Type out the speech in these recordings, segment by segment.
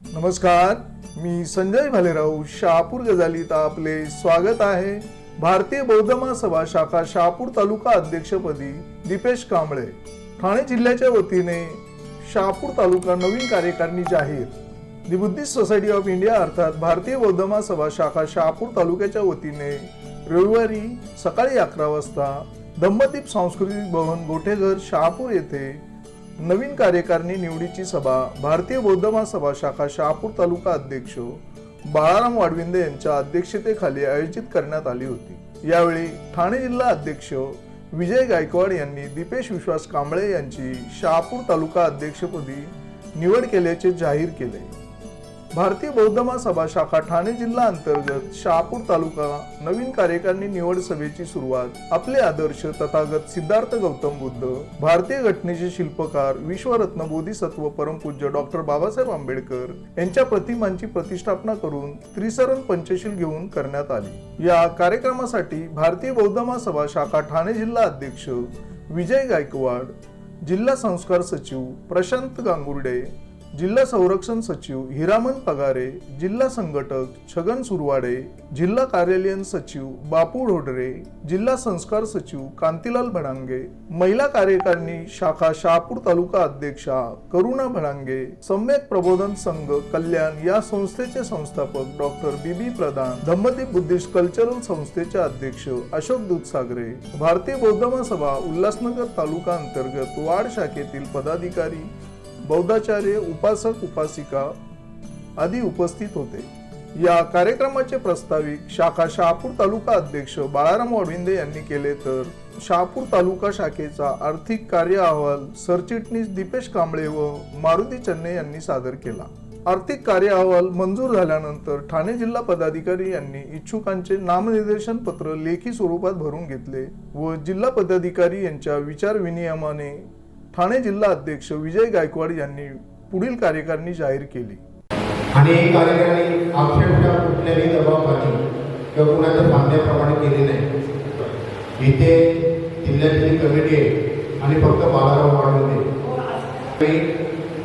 नमस्कार मी संजय भालेराव शहापूर गजालीत आपले स्वागत आहे. भारतीय बौद्ध महासभा शाखा शहापूर तालुका अध्यक्षपदी दीपेश कांबळे. ठाणे जिल्ह्याच्या वतीने शहापूर तालुका नवीन कार्यकारिणी जाहीर. दि बुद्धिस्ट सोसायटी ऑफ इंडिया अर्थात भारतीय बौद्ध महासभा शाखा शहापूर तालुक्याच्या वतीने रविवारी सकाळी अकरा वाजता दंपतीप सांस्कृतिक भवन गोठेघर शहापूर येथे नवीन कार्यकारिणी निवडीची सभा भारतीय बौद्ध महासभा शाखा शहापूर तालुका अध्यक्ष बाळाराम वाडविंदे यांच्या अध्यक्षतेखाली आयोजित करण्यात आली होती. यावेळी ठाणे जिल्हा अध्यक्ष विजय गायकवाड यांनी दीपेश विश्वास कांबळे यांची शहापूर तालुका अध्यक्षपदी निवड केल्याचे जाहीर केले. भारतीय बौद्ध महासभा शाखा ठाणे जिल्हा अंतर्गत शहापूर तालुका नवीन कार्यकारिणी निवड सभेची सुरुवात आपले आदर्श तथागत सिद्धार्थ गौतम बुद्ध भारतीय घटनेचे शिल्पकार विश्वरत्न बोधिसत्व परमपूज्य डॉक्टर बाबासाहेब आंबेडकर यांच्या प्रतिमांची प्रतिष्ठापना करून त्रिसरण पंचशील घेऊन करण्यात आली. या कार्यक्रमासाठी भारतीय बौद्ध महासभा शाखा ठाणे जिल्हा अध्यक्ष विजय गायकवाड जिल्हा संस्कार सचिव प्रशांत गांगुर्डे जिल्हा संरक्षण सचिव हिरामन पगारे जिल्हा संघटक छगन सुरवाडे जिल्हा कार्यालयीन सचिव बापू ढोडरे जिल्हा संस्कार सचिव कांतीलाल भडांगे महिला कार्यकारिणी शाखा शहापूर तालुका अध्यक्षा करुणा भडांगे सम्यक प्रबोधन संघ कल्याण या संस्थेचे संस्थापक doctor B B Pradhan धम्मती Buddhist cultural संस्थेचे अध्यक्ष अशोक दूधसागरे भारतीय बौद्ध सभा उल्हासनगर तालुका अंतर्गत वाड शाखेतील पदाधिकारी बौद्धाचार्य उपासक उपासिका आदी उपस्थित होते. या कार्यक्रमाचे प्रस्ताविक शाखा शहापूर तालुका अध्यक्ष बाळाराम अरविंदे यांनी केले तर शहापूर तालुका शाखेचा आर्थिक कार्य अहवाल सरचिटणीस दीपेश कांबळे व मारुती चन्ने यांनी सादर केला. आर्थिक कार्य अहवाल मंजूर झाल्यानंतर ठाणे जिल्हा पदाधिकारी यांनी इच्छुकांचे नामनिर्देशन पत्र लेखी स्वरूपात भरून घेतले व जिल्हा पदाधिकारी यांच्या विचार विनियमाने ठाणे जिल्हा अध्यक्ष विजय गायकवाड यांनी पुढील कार्यकारिणी जाहीर केली. आणि कार्यकारिणी आक्षेपच्या कुठल्याही दबावाखाली किंवा कुणाच्या सांगण्याप्रमाणे केली नाही. इथे जिल्ह्याची जी कमिटी आहे आणि फक्त बालाराव वाढवते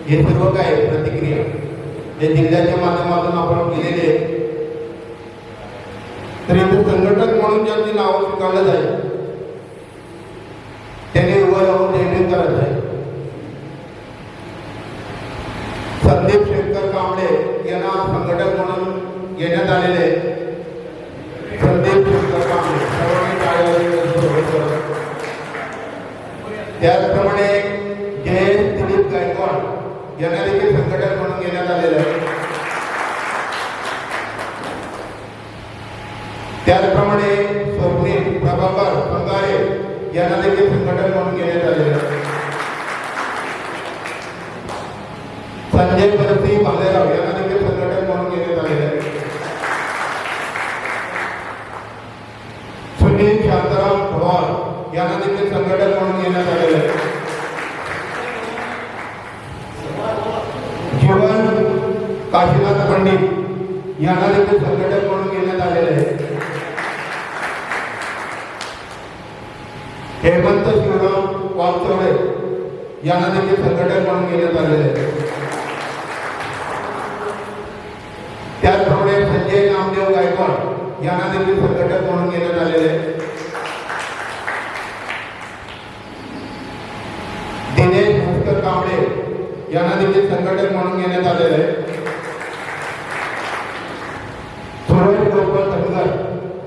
हे सर्व काय प्रतिक्रिया. हे जिल्ह्याच्या माध्यमातून आपण केलेले आहे. तर इथे संघटक म्हणून ज्यांनी नावं स्वीकारलं जाईल त्यांनी उभं राहून जयभीम करायचं आहे संदीप शंकर कांबळे यांना संघटक म्हणून घेण्यात आलेले आहे. संदीप शंकर कांबळे सर्वांनी टाळ्या वाजवून त्यांचं स्वागत करा. त्याचप्रमाणे जयेश दिलीप गायकवाड यांना देखील संघटक म्हणून घेण्यात आलेलं आहे. त्याचप्रमाणे स्वप्नील प्रभाकर संगारे यांना देखील संघटन म्हणून घेण्यात आलेलं आहे. संजय परती भालेराव यांना देखील संघटक म्हणून घेण्यात आलेले आहे सुनील शांताराम पवार यांना देखील संघटक म्हणून घेण्यात आलेले आहे. जीवन काशीनाथ पंडित यांना देखील संघटक म्हणून घेण्यात आलेले आहे. हेमंत शिवराम वागचौडे यांना देखील संघटक म्हणून घेण्यात आलेले आहे. त्याचप्रमाणे संजय नामदेव गायकवाड यांना देखील संघटक म्हणून घेण्यात आलेले. दिनेश भास्कर कांबळे यांना देखील संघटक म्हणून घेण्यात आलेले. सुरेश गोपाल धनगर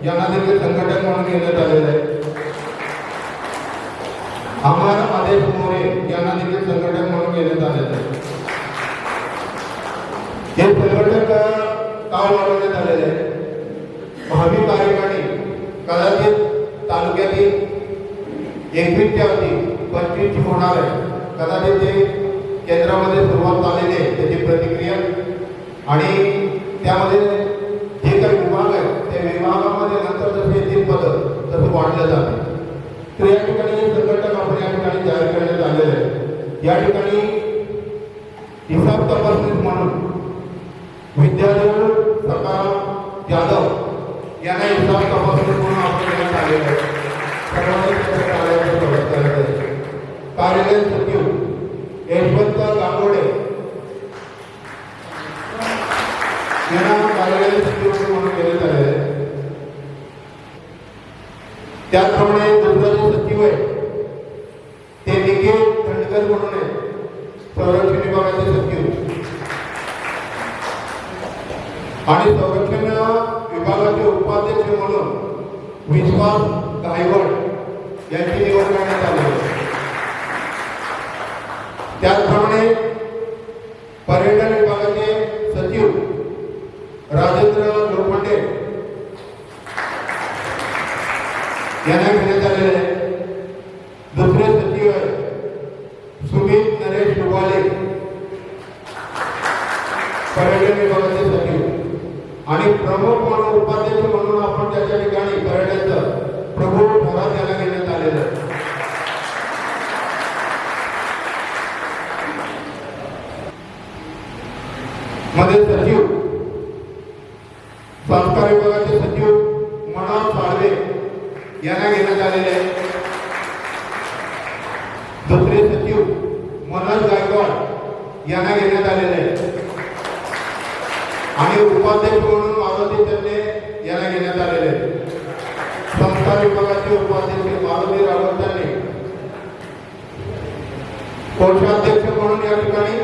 यांना देखील संघटक म्हणून घेण्यात आलेले आहे अमर आदेश मोरे यांना देखील संघटक म्हणून घेण्यात आलेले आहे हे संघटक का वाढवण्यात आलेले आहे महावीर कार्यकारिणी कदाचित तालुक्यातील एकवीसच्या अवधी पंचवीस होणार आहे कदाचित ते केंद्रामध्ये सुरुवात झालेली आहे त्याची प्रतिक्रिया. आणि त्यामध्ये जे काही विभाग आहेत त्या विभागामध्ये नंतर जसे येतील पदं तसं वाढलं जाते. तर या ठिकाणी जे संघटक आपण या ठिकाणी जाहीर करण्यात आलेलं आहे या ठिकाणी हिसाब तपासणीस म्हणून विद्यादेव सकाराम यादव यांना हिसाब तपासणी म्हणून आपण देण्यात आलेलं आहे सर्वांनी त्याच्या कार्यालयात स्वागत करायचं आहे. कार्यालय सचिव यशवंत गांगोडे यांना कार्यालय सचिव म्हणून केले झालेले आहे. त्याचप्रमाणे दुसरा जो सचिव आहे ते निखिल खंडकर म्हणून आहे संरक्षण विभागाचे सचिव आणि संरक्षण विभागाचे उपाध्यक्ष म्हणून विश्वास गायवड यांची निवड करण्यात आली त्याचप्रमाणे पर्यटन विभागाचे सचिव राजेंद्र लोखंडे यांना घेण्यात आलेले आहे दुसरे सचिव सुमित नरेश डुबाले पर्यटन विभाग आणि प्रमुख म्हणून उपाध्यक्ष म्हणून आपण त्याच्या ठिकाणी करण्याचं प्रभू ठराव त्याला घेण्यात आलेला आहे. मध्ये सचिव संस्कार विभागाचे सचिव मना साळवे यांना घेण्यात आलेले आहे. दुसरे सचिव मनोज गायकवाड यांना घेण्यात आलेले आहे. आणि उपाध्यक्ष म्हणून मारुती त्यांनी यांना घेण्यात आलेले. संस्था विभागाचे उपाध्यक्ष मारुती रावत यांनी कोषाध्यक्ष म्हणून या ठिकाणी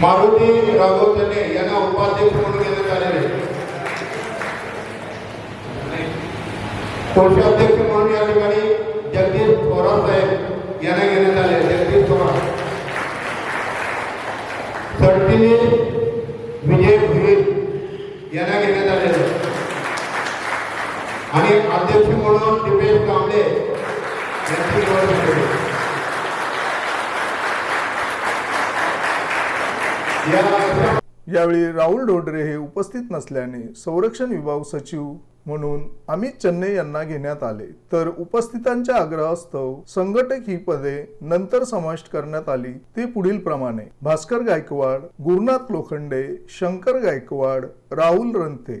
मारुती राघव तन्ने यांना उपाध्यक्ष म्हणून घेण्यात आलेले. कोषाध्यक्ष म्हणून या ठिकाणी जगदीश थोरात साहेब यांना घेण्यात आले जगदीश थोरात सरचिटणीस विजय भुईर यांना घेण्यात आलेले आहे. आणि अध्यक्ष म्हणून दिपेश कांबळे यांची निवड झालेली आहे. या अशा यावेळी राहुल ढोडरे हे उपस्थित नसल्याने संरक्षण विभाग सचिव म्हणून अमित चन्ने यांना घेण्यात आले. तर उपस्थितांच्या आग्रहास्तव संघटक ही पदे नंतर समाविष्ट करण्यात आली. ते पुढील प्रमाणे. भास्कर गायकवाड गुरुनाथ लोखंडे शंकर गायकवाड राहुल रंथे